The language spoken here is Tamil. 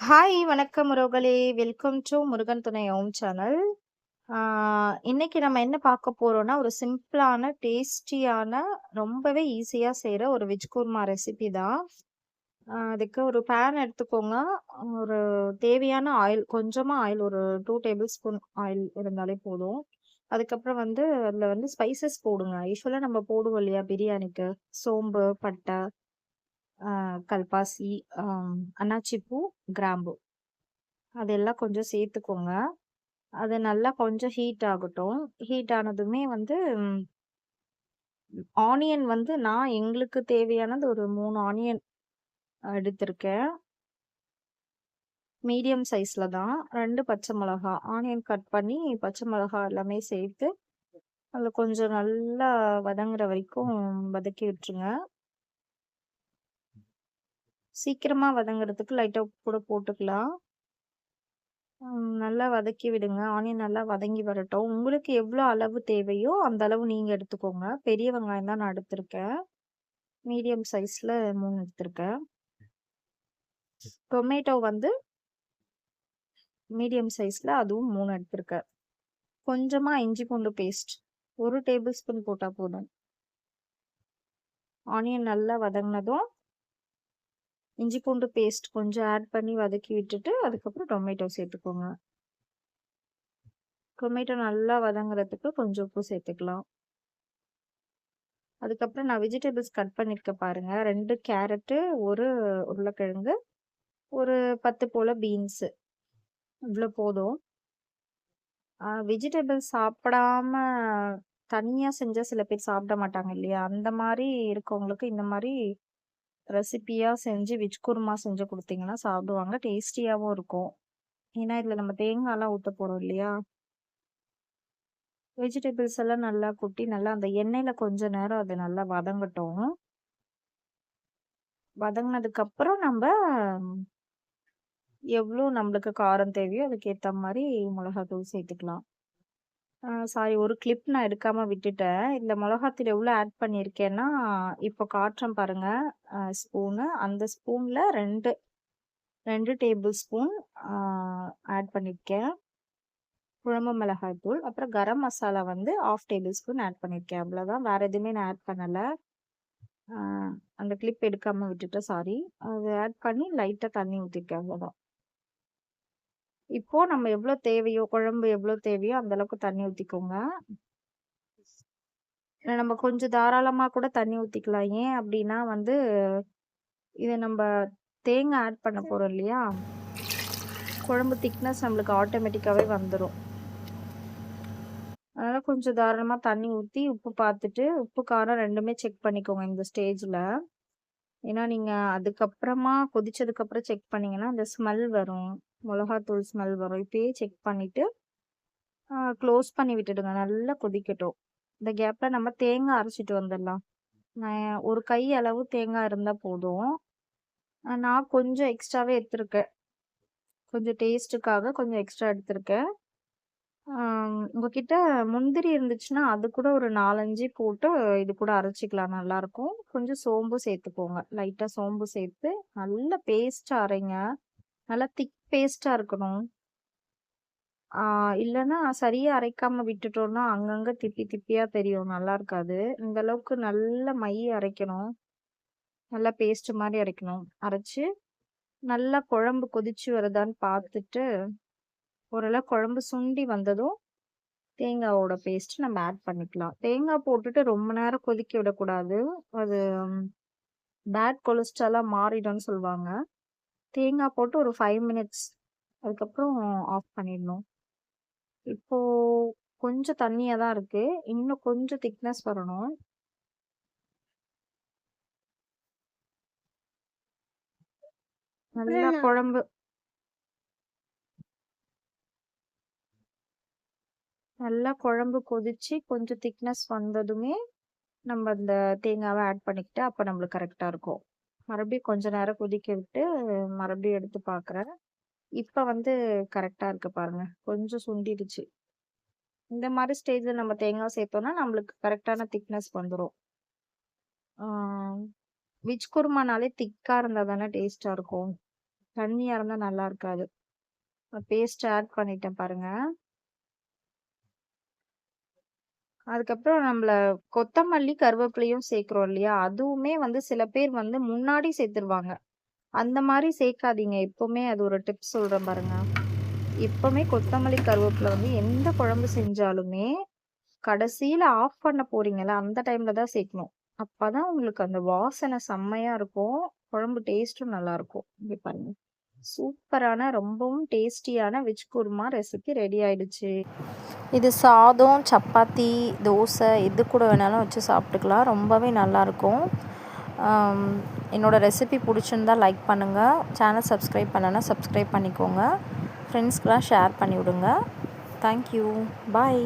ஹாய்! வணக்கம் முருகலே வெல்கம் டு முருகன் துணை ஓம் சேனல். இன்னைக்கு நம்ம என்ன பார்க்க போறோம்னா, ஒரு சிம்பிளான, டேஸ்டியான, ரொம்பவே ஈஸியாக செய்கிற ஒரு வெஜ் குர்மா ரெசிபி தான். அதுக்கு ஒரு பேன் எடுத்துக்கோங்க. ஒரு தேவையான ஆயில் கொஞ்சமாக ஆயில் ஒரு டூ டேபிள் ஸ்பூன் ஆயில் இருந்தாலே போதும். அதுக்கப்புறம் வந்து அதில் வந்து ஸ்பைசஸ் போடுங்க. யூஸ்வலாக நம்ம போடுவோம் இல்லையா பிரியாணிக்கு. சோம்பு, பட்டை, கல்பாசி, அன்னாச்சிப்பூ கிராம்பு. அதெல்லாம் கொஞ்சம் சேர்த்துக்கோங்க. அது நல்லா கொஞ்சம் ஹீட் ஆகட்டும். ஹீட் ஆனதுமே வந்து ஆனியன் வந்து நான் எங்களுக்கு தேவையானது ஒரு மூணு ஆனியன் எடுத்திருக்கேன். மீடியம் சைஸில் தான். ரெண்டு பச்சை மிளகா. ஆனியன் கட் பண்ணி பச்சை மிளகா எல்லாமே சேர்த்து, அதில் கொஞ்சம் நல்லா வதங்குற வரைக்கும் வதக்கி விட்டுருங்க. சீக்கிரமாக வதங்குறதுக்கு லைட்டாக கூட போட்டுக்கலாம். நல்லா வதக்கி விடுங்க. ஆனியன் நல்லா வதங்கி வரட்டும். உங்களுக்கு எவ்வளோ அளவு தேவையோ, அந்த அளவு நீங்கள் எடுத்துக்கோங்க. பெரிய வெங்காயம் தான் நான் எடுத்திருக்கேன். மீடியம் சைஸில் மூணு எடுத்திருக்கேன். டொமேட்டோ வந்து மீடியம் சைஸில் அதுவும் மூணு எடுத்திருக்கேன். கொஞ்சமாக இஞ்சி பூண்டு பேஸ்ட். ஒரு டேபிள் ஸ்பூன் போட்டால் போதும். ஆனியன் நல்லா வதங்கினதும் இஞ்சி பூண்டு பேஸ்ட் கொஞ்சம் ஆட் பண்ணி வதக்கி விட்டுட்டு, அதுக்கப்புறம் டொமேட்டோ சேர்த்துக்கோங்க. டொமேட்டோ நல்லா வதங்குறதுக்கு கொஞ்சம் உப்பு சேர்த்துக்கலாம். அதுக்கப்புறம் நான் வெஜிடபிள்ஸ் கட் பண்ணியிருக்கேன் பாருங்க. ரெண்டு கேரட்டு, ஒரு உருளைக்கிழங்கு, ஒரு 10 போல பீன்ஸு. இவ்வளோ போதும். வெஜிடபிள்ஸ் சாப்பிடாம தனியாக செஞ்சால் சில பேர் சாப்பிட மாட்டாங்க இல்லையா? அந்த மாதிரி இருக்கவங்களுக்கு இந்த மாதிரி ரெசிப்பியாக செஞ்சு வெஜ் குருமா செஞ்சு கொடுத்தீங்கன்னா சாப்பிடுவாங்க. டேஸ்டியாகவும் இருக்கும். ஏன்னா, இதில் நம்ம தேங்காய்லாம் ஊற்ற போகிறோம் இல்லையா? வெஜிடபிள்ஸ் எல்லாம் நல்லா கொட்டி, நல்லா அந்த எண்ணெயில் கொஞ்ச நேரம் அது நல்லா வதங்கட்டும். வதங்கினதுக்கப்புறம் நம்ம எவ்வளோ நம்மளுக்கு காரம் தேவையோ அதுக்கேற்ற மாதிரி மிளகாத்தூள் சேர்த்துக்கலாம். சாரி ஒரு கிளிப் நான் எடுக்காமல் விட்டுட்டேன். இந்த மிளகாத்தூள் எவ்வளோ ஆட் பண்ணியிருக்கேன்னா, இப்போ காட்டுறேன் பாருங்கள் ஸ்பூனு. அந்த ஸ்பூனில் ரெண்டு ரெண்டு டேபிள் ஸ்பூன் ஆட் பண்ணியிருக்கேன். குழம்பு மிளகாய் தூள். அப்புறம் கரம் மசாலா வந்து 1/2 டேபிள் ஸ்பூன் ஆட் பண்ணியிருக்கேன். அவ்வளோதான். வேறு எதுவுமே நான் ஆட் பண்ணலை அந்த கிளிப் எடுக்காமல் விட்டுட்டேன் சாரி. அதை ஆட் பண்ணி லைட்டாக தண்ணி ஊற்றிருக்கேன் அவ்வளோதான். இப்போ நம்ம எவ்வளோ தேவையோ, குழம்பு எவ்வளோ தேவையோ அந்த அளவுக்கு தண்ணி ஊற்றிக்கோங்க நம்ம கொஞ்சம் தாராளமாக கூட தண்ணி ஊற்றிக்கலாம் ஏன் அப்படின்னா வந்து, இது நம்ம தேங்காய் ஆட் பண்ண போகிறோம் இல்லையா? குழம்பு திக்னஸ் நம்மளுக்கு ஆட்டோமேட்டிக்காகவே வந்துடும் அதனால் கொஞ்சம் தாராளமாக தண்ணி ஊற்றி உப்பு பார்த்துட்டு, உப்பு, காரம் ரெண்டுமே செக் பண்ணிக்கோங்க இந்த ஸ்டேஜில் ஏன்னா, நீங்கள் அதுக்கப்புறமா கொதிச்சதுக்கப்புறம் செக் பண்ணிங்கன்னா அந்த ஸ்மெல் வரும். மிளகாத்தூள் ஸ்மெல் வரும். இப்பயே செக் பண்ணிவிட்டு க்ளோஸ் பண்ணி விட்டுடுங்க. நல்லா கொதிக்கட்டும். இந்த கேப்பில் நம்ம தேங்காய் அரைச்சிட்டு வந்துடலாம். நான் ஒரு கை அளவு தேங்காய் இருந்தால் போதும். நான் கொஞ்சம் எக்ஸ்ட்ராவே எடுத்திருக்கேன். கொஞ்சம் டேஸ்ட்டுக்காக கொஞ்சம் எக்ஸ்ட்ரா எடுத்திருக்கேன். உங்ககிட்ட முந்திரி இருந்துச்சுன்னா, அது கூட ஒரு 4, 5 போட்டு இது கூட அரைச்சிக்கலாம் நல்லாயிருக்கும் கொஞ்சம் சோம்பு சேர்த்துக்கோங்க. லைட்டா சோம்பு சேர்த்து, நல்லா பேஸ்ட்டாக அரைங்க. நல்லா திக் பேஸ்ட்டாக இருக்கணும். இல்லைன்னா சரியாக சரியா அரைக்காம விட்டுட்டோம்னா, அங்கங்க திப்பி திப்பியா தெரியும். நல்லா இருக்காது. இந்த அளவுக்கு நல்ல மைய அரைக்கணும். நல்லா பேஸ்ட் மாதிரி அரைக்கணும். அரைச்சு, நல்லா குழம்பு கொதிச்சு வருதான்னு பார்த்துட்டு, ஓரளவு குழம்பு சுண்டி வந்ததும், தேங்காவோட பேஸ்ட் நம்ம ஆட் பண்ணிக்கலாம். தேங்காய் போட்டுட்டு ரொம்ப நேரம் கொதிக்க விடக்கூடாது. அது பேட் கொலஸ்ட்ராலா மாறிடும்னு சொல்லுவாங்க. தேங்காய் போட்டு ஒரு 5 மினிட்ஸ். அதுக்கப்புறம் ஆஃப் பண்ணிடணும். இப்போ கொஞ்சம் தண்ணியா தான் இருக்கு. இன்னும் கொஞ்சம் திக்னஸ் வரணும். நல்லா குழம்பு நல்லா குழம்பு கொதிச்சு கொஞ்சம் திக்னஸ் வந்ததுமே, நம்ம அந்த தேங்காவை ஆட் பண்ணிக்கிட்டு அப்போ நம்மளுக்கு கரெக்டாக இருக்கும். மறுபடியும் கொஞ்ச நேரம் கொதிக்க விட்டு, மறுபடியும் எடுத்து பார்க்குறேன். இப்போ வந்து கரெக்டாக இருக்கு பாருங்க. கொஞ்சம் சுண்டிடுச்சு. இந்த மாதிரி ஸ்டேஜில் நம்ம தேங்காய் சேர்த்தோன்னா நம்மளுக்கு கரெக்டான திக்னஸ் வந்துடும் விச் குருமானாலே திக்காக இருந்தால் தானே டேஸ்ட்டாக இருக்கும். தண்ணியாக இருந்தால் நல்லா இருக்காது. பேஸ்ட் ஆட் பண்ணிட்டேன் பாருங்கள் அதுக்கப்புறம் நம்மள கொத்தமல்லி, கருவேப்பிலையும் சேர்க்குறோம் இல்லையா? அதுவுமே வந்து சில பேர் வந்து முன்னாடி சேர்த்துருவாங்க. அந்த மாதிரி சேர்க்காதீங்க. எப்பவுமே அது ஒரு டிப்ஸ் சொல்கிறேன் பாருங்க. எப்பவுமே கொத்தமல்லி, கருவேப்பிலை வந்து எந்த குழம்பு செஞ்சாலுமே, கடைசியில் ஆஃப் பண்ண போறீங்கல்ல, அந்த டைம்ல தான் சேர்க்கணும். அப்பதான் உங்களுக்கு அந்த வாசனை செம்மையாக இருக்கும். குழம்பு டேஸ்ட்டும் நல்லாயிருக்கும் இப்படி பாருங்க. சூப்பரான ரொம்பவும் டேஸ்டியான வெஜ் குருமா ரெசிபி ரெடி ஆயிடுச்சு. இது சாதம், சப்பாத்தி, தோசை எது கூட வேணாலும் வச்சு சாப்பிட்டுக்கலாம். ரொம்பவே நல்லாயிருக்கும். என்னோடய ரெசிபி பிடிச்சிருந்தா லைக் பண்ணுங்கள். சேனல் சப்ஸ்கிரைப் பண்ணலன்னா சப்ஸ்கிரைப் பண்ணிக்கோங்க. ஃப்ரெண்ட்ஸ்க்குலாம் ஷேர் பண்ணிவிடுங்க thank you thank you. Bye.